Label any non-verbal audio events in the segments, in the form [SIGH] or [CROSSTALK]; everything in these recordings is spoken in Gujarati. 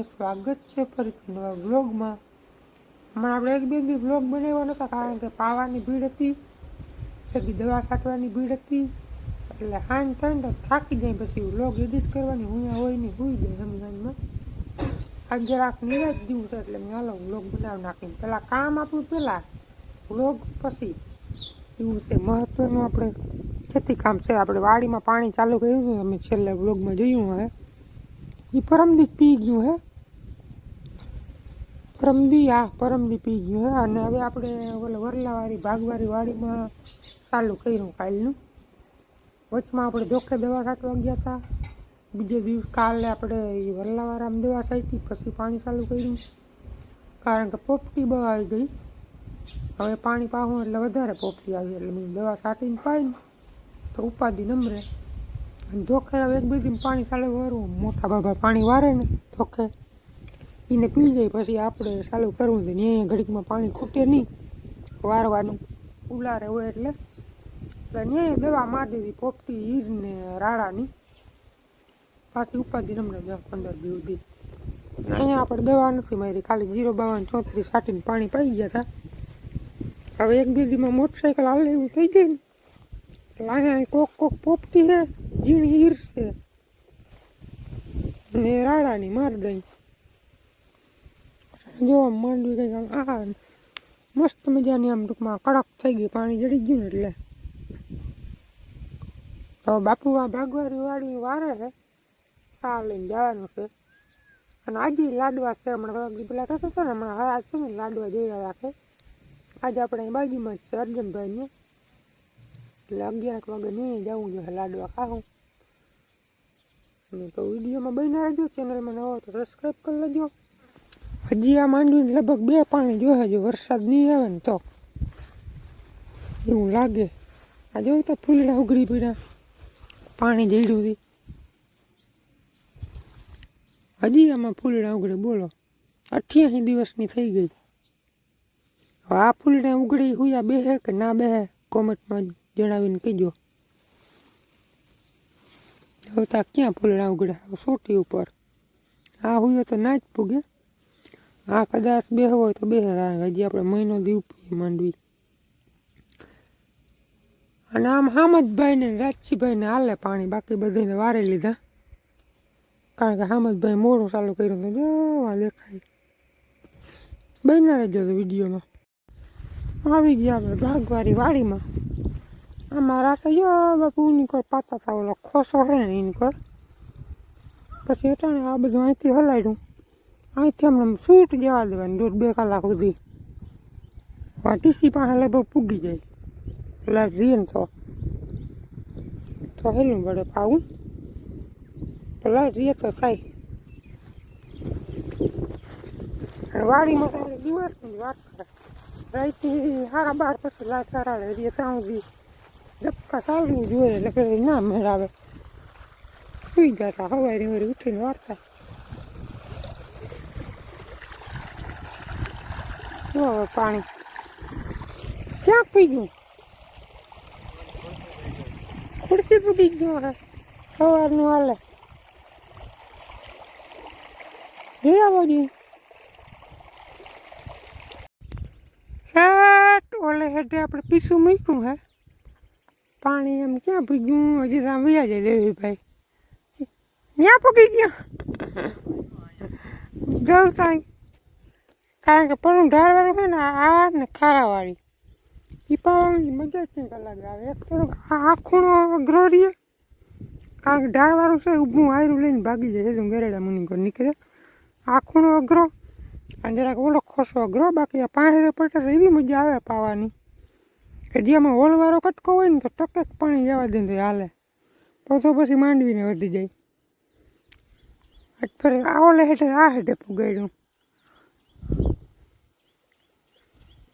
બધા બધા સ્વાગત છે ફરીથી નવા વ્લોગમાં. હમણાં આપણે એક બે દી વ્લોગ બનાવ્યો નહોતા કારણ કે પાવાની ભીડ હતી પછી દવા છાંટવાની ભીડ હતી, એટલે હાન થાય તો થાકી જાય પછી વ્લોગ એડિટ કરવાની, હું હોય નહીં, હોઈ જાય રમઝાનમાં આજ જરાક નિરાજ છે, એટલે મેં હાલો વ્લોગ બનાવી નાખીને. પહેલાં કામ આપણું પહેલાં વ્લોગ પછી એવું છે, મહત્વનું આપણે ખેતી કામ છે, આપણે વાડીમાં પાણી ચાલુ કર્યું હતું અમે છેલ્લે વ્લોગમાં જોયું હે એ પરમદી પી ગયું હે પરમદી આ પરમદી પી ગયું અને હવે આપણે ઓલે વરલાવાળી, ભાગવાળી વાડીમાં ચાલુ કર્યું કાલનું. વચમાં આપણે જોખે દવા છાંટવા ગયા હતા બીજે દિવસ કાલે આપણે એ વરલાવાળામાં દવા છાંટી, પછી પાણી ચાલુ કર્યું. કારણ કે પોપટી બહુ આવી ગઈ. હવે પાણી પાવું એટલે વધારે પોપટી આવી. એટલે મેં દવા છાંટીને પાઈને તો ઉપાધિ નમરે અને ધોખે હવે એક બીજી પાણી ચાલે, વારવું. મોટા બાબા પાણી વારે ને ધોખે. એને પી જાય પછી આપણે ચાલુ કરવું છે ને અહીંયા ઘડીકમાં પાણી ખૂટે નહીં. વારવાનું ઉલારે હોય એટલે. એટલે ન્યાય દવા મારી દીધી પોપટી ઈર ને રાડાની પાછી ઉપાધિ નમરે દસ પંદર દી ઉધી અહીંયા આપણે દવા નથી મારી ખાલી જીરો બાવન ચોત્રીસ સાટીને પાણી પાઈ ગયા હતા. હવે એક બીજીમાં મોટરસાઇકલ હાલે એવું થઈ જાય ને. એટલે અહીંયા કોક કોક પોપટી છે ઝીણી હીર છે. ને રાડાની માર દઈ જોવા માંડવી કંઈક આમ આ મસ્ત મજાની આમ ટૂંકમાં કડક થઈ ગઈ પાણી જડી ગયું ને એટલે. તો બાપુ આ ભાગવારી વાળી વારે છે સાવ લઈને જવાનું છે. અને આજે લાડવા છે, હમણાં પેલા થતો હતો ને, હમણાં હવે છે ને લાડવા જોયા રાખે આજે આપણે અહીં બાજુમાં જ છે, અર્જનભાઈને. એટલે અગિયાર વાગે નહીં જવું જોઈએ લાડવા ખાવું. અને તો વિડીયોમાં બની રહેજો ચેનલમાં નવો તો સબસ્ક્રાઈબ કરી લેજો. હજી આ માંડવીને લગભગ બે પાણી જોહે જો વરસાદ નહીં આવે ને તો. એવું લાગે. આ જોયું તો ફૂલડા ઉઘડી પડ્યા. પાણી જડ્યું હતી હજી આમાં ફૂલડા ઉઘડે, બોલો. અઠ્યાસી દિવસની થઈ ગઈ. હવે આ ફૂલડા ઉઘડી હુયા બેહે કે ના બેહે કોમેન્ટમાં જણાવીને કહેજો. હવે તા ક્યાં ફૂલડા ઉઘડ્યા? સોટી ઉપર. આ હુયો તો ના જ પૂગે. આ કદાચ બેહો હોય તો બે હજી આપણે મહિનો દીવ ઉપીએ માંડવી. અને આમ હામદભાઈ ને રાજસીભાઈ ને હાલે પાણી, બાકી બધાને વારે લીધા. કારણ કે હામદભાઈ મોડું ચાલુ કર્યું તો જોવા દેખાય. બન્યા રહેજો તો વિડીયોમાં. આવી ગયા આપણે ભાગવારી વાડીમાં. આમાં રાતે, જો બાપુ નીકળ પાતા હતા ઓલો ખોસો છે ને, એની કર પછી એટાણે આ બધું અહીંથી હલાવ્યું અહીંથી હમણાં છૂટ જવા દેવાની, દોઢ બે કલાક સુધી. વાટીસી પાસે લગભગ પૂગી જાય. એટલે ને તો. તો હેલું પડે પાવું. પેલા રીએ તો થાય. વાડીમાં તો દિવસની વાત કરે. રાઈતી સારા બાર પછી લાઈટ સારા રીએ ત્યાં સુધી ધક્કા ચાલવું જોઈએ એટલે પેલી ના મેળાવે. સુઈ જતા સવારે વળી ઉઠીને વાર્તા. જો હવે પાણી. ક્યાં પી ગયું? ખુરશી પૂગી ગયો હવે. સવારનું હાલે. જઈ આવો જોઈએ ઓલે હેઠે આપણે પીસું મૂક્યું હે. પાણી એમ ક્યાં પૂગ્યું હજી ત્યાં વ્યા જાય દેવીભાઈ ત્યાં પૂગી ગયા. ગૌ ત્યાં કારણ કે પણ ઢાળવાળું છે ને, આ ને ખારાવાળી. પીપાવાળાની મજા જ કંઈક અલગ આવે. એક થોડુંક આ ખૂણો અઘરો રહીએ કારણ કે ઢાળવાળું છે, ઊભું આયરું લઈને ભાગી જાય. છે ગરેડા મુની પર નીકળે. આ ખૂણો અઘરો. અને જરાક ઓલો ખોસો અઘરો, બાકી આ પાંહેરે પટે એવી મજા આવે પાવાની. કે જે આમાં હોલવાળો કટકો હોય ને, તો ટકે પાણી જવા દે તો હાલે. પછી પછી માંડવીને વધી જાય. અત્યારે આ ઓલે હેઠે આ હેઠે પુગાડ્યું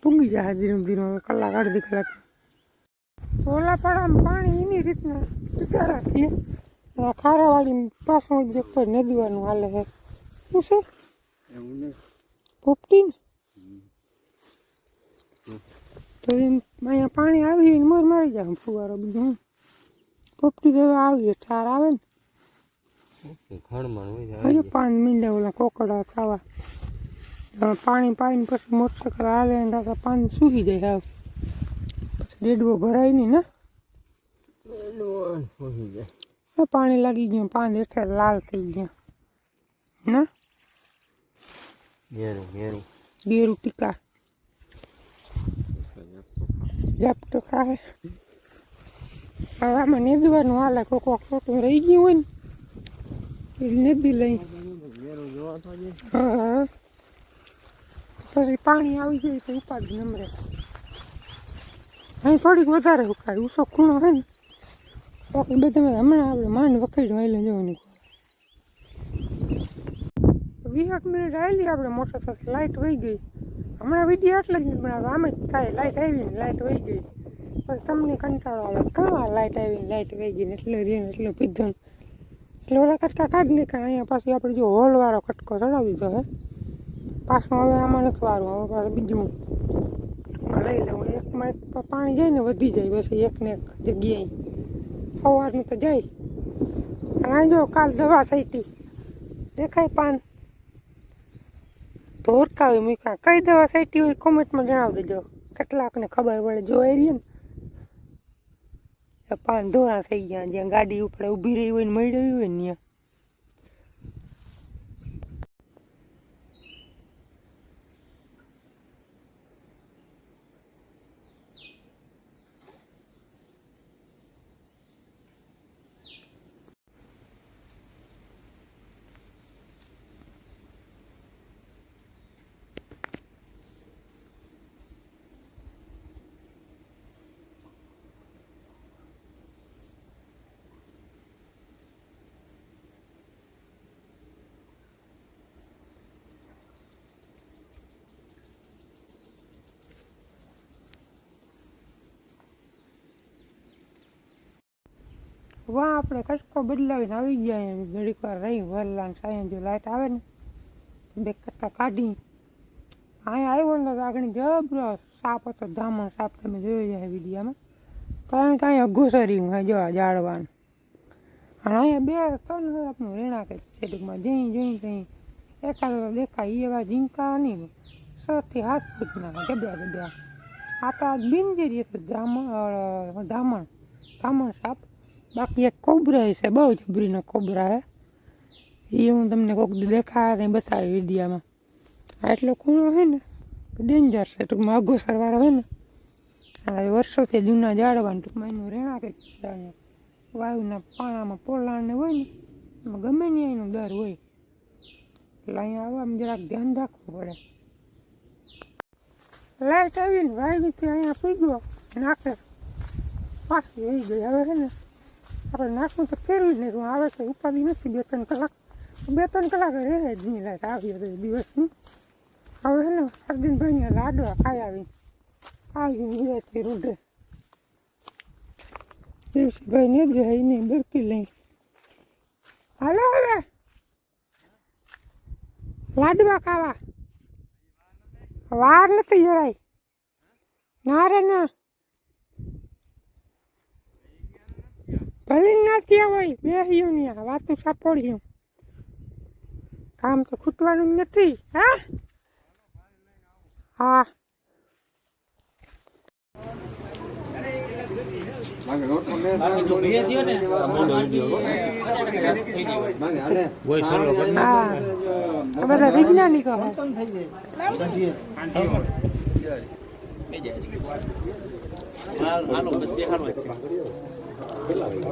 પૂગી જાય ધીરે ધીરે હવે કલાક અડધી કલાક. ઓલા પાડામાં પાણી એની રીતના. જતા રાખીએ અને આ ખારાવાળી પાછું જે કોઈ નદીવાનું હાલે છે. શું છે? પોપટી ને? તો એમ અહીંયા પાણી આવી મોર મારી જાય ફુવારો બીજું પોપટી તો આવી ઠાર આવે ને. હજુ પાંચ મિનિટ ઓલા કોકડા ખાવા. પાણી પાડીને પછી મોટરસાઇકલ હાલે ને તાતા પાણી સૂકી જાય હાવ. પછી ડેડવો ભરાય નહીં ને? પાણી લાગી ગયું પાન હેઠે લાલ થઈ ગયા. ના? ગેરું ટીકા. ઝાપટો ખાવે. આમાં નેદવાનું હાલે કોક ખોટું રહી ગયું હોય ને. એ નેદી લઈ. હા. પછી પાણી આવી જાય તો ઉપાડ નમરે અહીં થોડીક વધારે ઉકાળી ઉસો ખૂણો હોય ને બાકી બધા હમણાં આપણે માંડ વખાડ્યું જવાની. વીસ વીસેક મિનિટ આવેલી આપણે મોટર સાથે લાઇટ વહી ગઈ. હમણાં વીડિયો એટલે જ નહીં બનાવ્યો આમ જ થાય. લાઇટ આવી ને લાઇટ વહી ગઈ. પછી તમને કંટાળો આવે, કાં લાઇટ આવી ને લાઇટ વહી ગઈ ને એટલે રીને એટલો પીધો એટલે ઓલા કટકા કાઢી નીકળે અહીંયા પાછી આપણે જો હોલવાળો કટકો ચડાવી દીધો હે પાછું હવે આમાં નથી વારું, હવે પાછું બીજું. લઈ લઉં. એકમાં એક પાણી જાય ને વધી જાય, પછી એકને એક જગ્યાએ. સવારનું તો જાય. અને જો કાલ દવા સાઈટી દેખાય પાન. ધોરકાવી મૂક્યા કઈ દવા સાઈટી હોય કોમેન્ટમાં જણાવી દેજો. કેટલાકને ખબર પડે. જોઈ રહી ને પાન ધોરા થઈ ગયા, જ્યાં ગાડી ઉપર ઊભી રહી હોય ને મળી રહી હોય ને ત્યાં. વાહ, આપણે કચકો બદલાવીને આવી ગયા એમ. ઘડીક વાર રહી વરલા સાંજે જો લાઇટ આવે ને બે કટકા કાઢી. અહીંયા આવ્યો ને આગળ જબરો સાપ હતો, ધામણ સાપ, તમે જોઈ જાય વિડીયામાં. કારણ કે અહીંયા ઘુસરી હું જો જાળવાનું. અને અહીંયા બે ત્રણ આપણું રેણાક છે, ટૂંકમાં જઈ જઈ જઈ. એકાદ દેખાય, એવા ઝીંકા નહીં છ થી સાત ફૂટના જબરા જબરા. આ તો બિનજેરી હતું ધામણ ધામણ. ધામણ સાપ. બાકી એક કોબરા છે બહુ જબરીનો કોબરા હે. એ હું તમને કોઈક દી દેખાયા ત્યાં બતાવી વિડીયામાં. આટલો ખૂણો હોય ને ડેન્જર છે, ટૂંકમાં અઘો સરવાળો હોય ને. આ વર્ષોથી જૂના જાળવાનું ટૂંકમાં એનું રહેણાંક જ છે વાયુના પાણામાં પોલાણને હોય ને, એમાં ગમે ને એનો દર હોય. એટલે અહીંયા આવવામાં જરાક ધ્યાન રાખવું પડે. લાઈટ આવીને વાયુથી અહીંયા પૂગ્યો નાખે. પાછી વહી ગઈ, હવે છે ને. આપણે નાખવું તો ફેરવી જ નહીં. આવે તો ઉપાધિ નથી. બે ત્રણ કલાક, બે ત્રણ કલાક રહે જ નહીં લાઈટ આવી હતી દિવસની. હવે છે ને લાડવા ખાઈ આવી આવી વિરાયથી રૂઢે. દિવસભાઈ ને જ ગયા એને બરકી લઈ. હાલો હવે. લાડવા ખાવા. વાર નથી જરાય. ના રે ના. ભલે ના હોય બેહ્યું ને આ વાતું સાપોડ્યું કામ તો ખૂટવાનું નથી, હા? હા. હા, આ બધા વૈજ્ઞાનિકો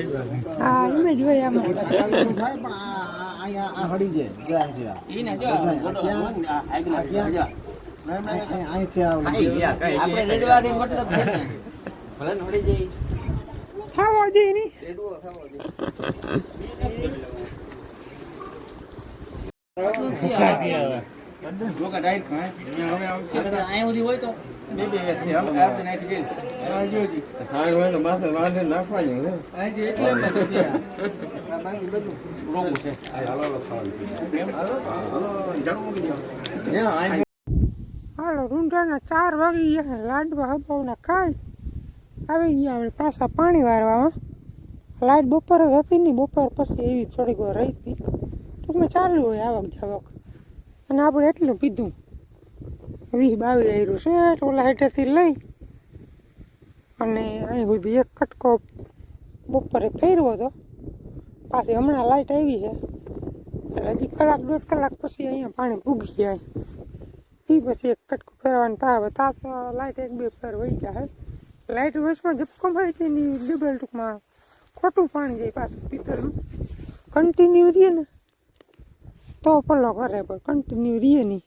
હે હા એમ જ હાલો રૂંઢાના ચાર વાગી ગયા લાડવા હબાવના ખાય. આવી ગયા આપણે પાછા પાણી વારવામાં લાઈટ બપોર જ હતી નહીં બપોર પછી એવી થોડીક વાર રહી હતી. ટૂંકમાં ચાલુ હોય આવક જાવક. અને આપણે એટલું પીધું. વીસ બાવીસ આવ્યું છે ઓલા હેઠેથી લઈ અને અહીં સુધી એક કટકો બપોરે ફેરવો હતો પાછી હમણાં લાઇટ આવી છે. એટલે હજી કલાક, દોઢ કલાક પછી અહીંયા પાણી ભૂગી જાય. એ પછી એક કટકો ફેરવાનું તાવે તા તો લાઇટ એક, બે ફેર વહી જાય લાઇટ વચમાં ઝપકો મારી તેની ડબલ ટૂંકમાં ખોટું પાણી જાય પાછું પિત્તળનું કન્ટિન્યુ રહીએ ને. તો પલ્લો કરે પણ કન્ટિન્યુ રહીએ નહીં.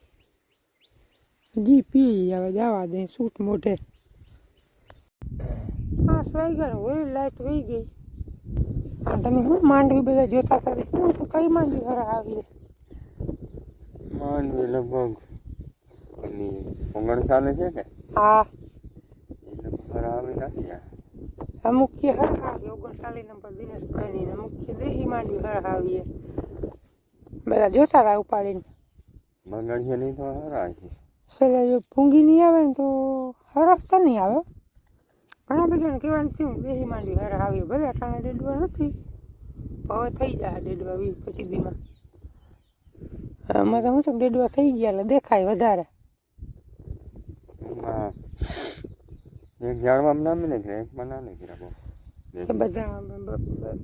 જી પી હવે જવા દે સૂટ મોઢે. પાંચ વાગ્યા હોય લાઇટ વહી ગઈ. અને તમે શું માંડવી બધા જોતા હતા? હું તો કઈ માંડવી હરા આવીએ? માંડવી લગભગ પોંગણ ચાલે છે કે? હા. ખરા આવી નથી અમુક કે હર આવી ઓગણચાલીસ નંબર દિનેશભાઈની અમુક કે દેહી માંડવી હર આવી બધા જોતા હતા ઉપાડીને. નહીં તો હરાય છે. છેલ્લે જો ભૂંગી નહીં આવે ને તો હરસ તો નહીં આવે. ઘણા બધાને કહેવાનું થયું બેસી માંડી હર આવી ભલે અટાણે ડેડવા નથી. હવે થઈ જાય ડેડવા વીસ પચીસ દીમાં અમારે શું છે ડેડવા થઈ ગયા એટલે દેખાય વધારે. એક ઝાડમાં નામી નથી એકમાં ના રાખો એ બધા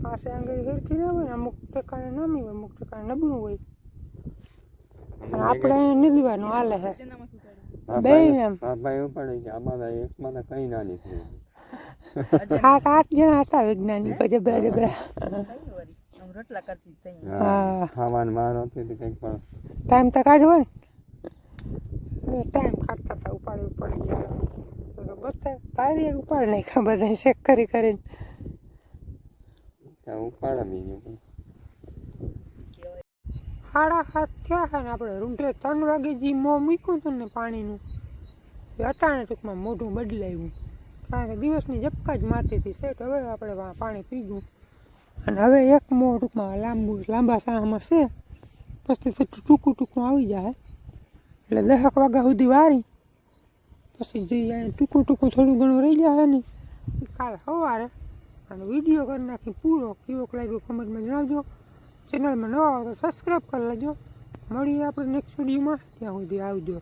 પાસે આંગળી હેરખી ના હોય ને અમુક ટકાને નામી હોય અમુક ટકાને નબળું હોય. આપણે અહીંયા નીલવાનું હાલે છે બે એમ. ભાઈ આમાં તો એકમાં કઈ ના નીકળે. [LAUGHS] સાત આઠ જણા હતા વૈજ્ઞાનિકો જબરા જબરા. હા. હા. ખાવાનું હતું કંઈક પણ. ટાઈમ તો કાઢવો ને. ટાઈમ કાઢતા હતા ઉપાડી ઉપાડી ગયા. બધા પારી ઉપાડી નાખ્યા બધા ચેક કરી કરીને. ત્યાં ઉપાડે બીજું પણ સાડા સાત થયા છે ને આપણે રૂંઢે ત્રણ વાગે જે મોં મૂક્યું હતું ને પાણીનું, એ અટાણે ટૂંકમાં મોઢું બદલાયું. કારણ કે દિવસની ઝપકા જ મારતી હતી. સેટ હવે આપણે પાણી પીધું અને હવે એક મોં ટૂંકમાં લાંબુ, લાંબા સાહમાં છે. પછી તો ટૂંકું ટૂંકું આવી જાય. એટલે દસક વાગ્યા સુધી વારી. પછી જે ટૂંકું ટૂંકું થોડું ઘણું રહી જાય ને, કાલ સવારે અને વીડિયો કરી નાખી, પૂરો કેવો લાગ્યો કમેન્ટમાં જણાવજો. ચેનલમાં નવા હોય તો સબસ્ક્રાઈબ કરી લેજો. મળીએ આપણે નેક્સ્ટ વિડીયોમાં ત્યાં સુધી આવજો.